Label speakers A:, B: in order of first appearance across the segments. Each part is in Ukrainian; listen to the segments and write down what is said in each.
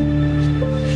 A: どうも。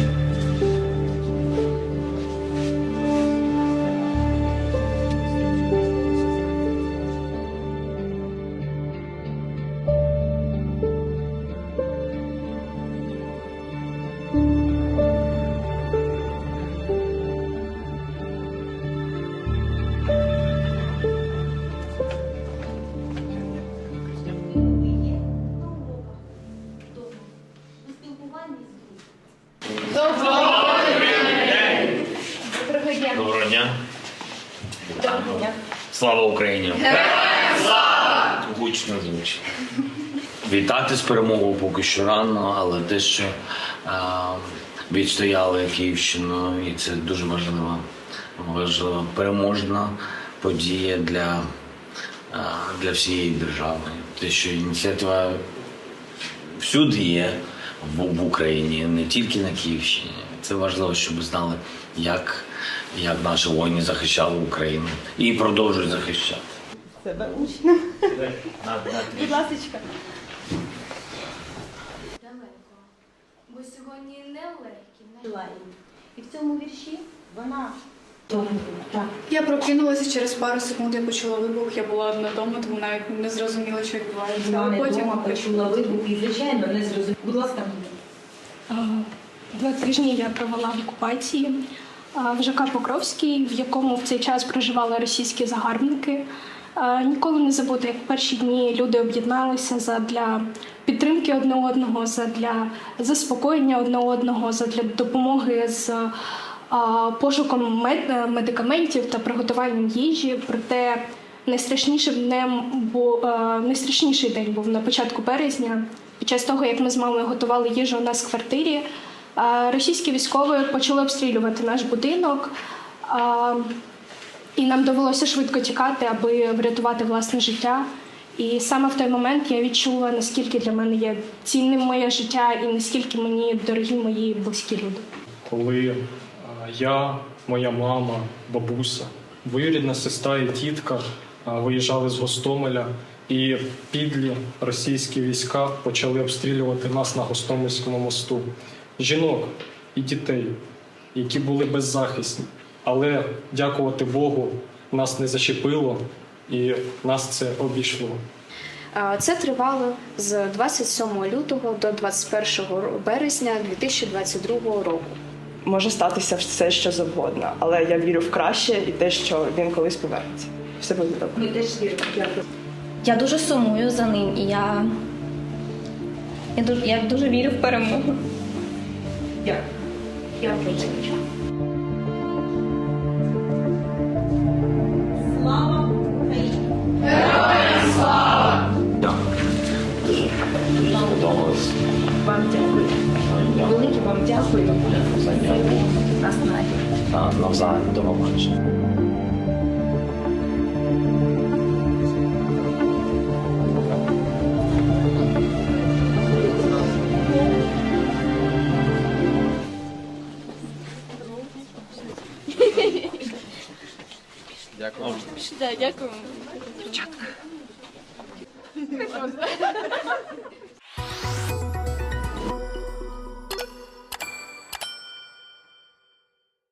A: Слава Україні! Гучно звучить. Вітати з перемогою поки що рано, але те, що е, відстояли Київщину, і це дуже важлива, важлива переможна подія для, е, для всієї держави. Те, що ініціатива всюди є в, в Україні, не тільки на Київщині. Це важливо, щоб знали, як, як наші воїни захищали Україну і продовжують захищати.
B: себе учнем. Будь ласка.
C: Далеко. Бо сьогодні не легкі, не
B: І в цьому вірші вона так.
D: Я прокинулася через пару секунд, я почула вибух, я була одна вдома, тому навіть не зрозуміла, що відбувається. А потім
B: вдома почула вибух і, звичайно, не зрозуміла. Будь ласка,
E: Два тижні я провела в окупації в ЖК Покровський, в якому в цей час проживали російські загарбники. Ніколи не забуду, як в перші дні люди об'єдналися задля підтримки одне одного, задля заспокоєння одне одного, задля допомоги з пошуком е, медикаментів та приготуванням їжі. Проте найстрашнішим днем був е, найстрашніший день був на початку березня. Під час того, як ми з мамою готували їжу у нас в квартирі, е, російські військові почали обстрілювати наш будинок. І нам довелося швидко тікати, аби врятувати власне життя. І саме в той момент я відчула, наскільки для мене є цінним моє життя і наскільки мені дорогі мої близькі люди.
F: коли я, моя мама, бабуся, двоюрідна сестра і тітка виїжджали з Гостомеля, і підлі російські війська почали обстрілювати нас на Гостомельському мосту. Жінок і дітей, які були беззахисні. Але дякувати Богу, нас не зачепило і нас це обійшло.
G: Це тривало з 27 лютого до 21 березня 2022 року.
H: Може статися все, що завгодно, але я вірю в краще і те, що він колись повернеться. Все буде добре.
B: ми теж віримо. Дякую.
I: Я дуже сумую за ним, і я, я, дуже, я дуже вірю в перемогу.
B: Дякую. Дякую.
A: Сподобалось.
B: Вам дякую. Велике вам дякую.
A: Дякую.
B: Нас.
A: Та навзаєм до побачення.
C: дякую. 小子哈哈哈哈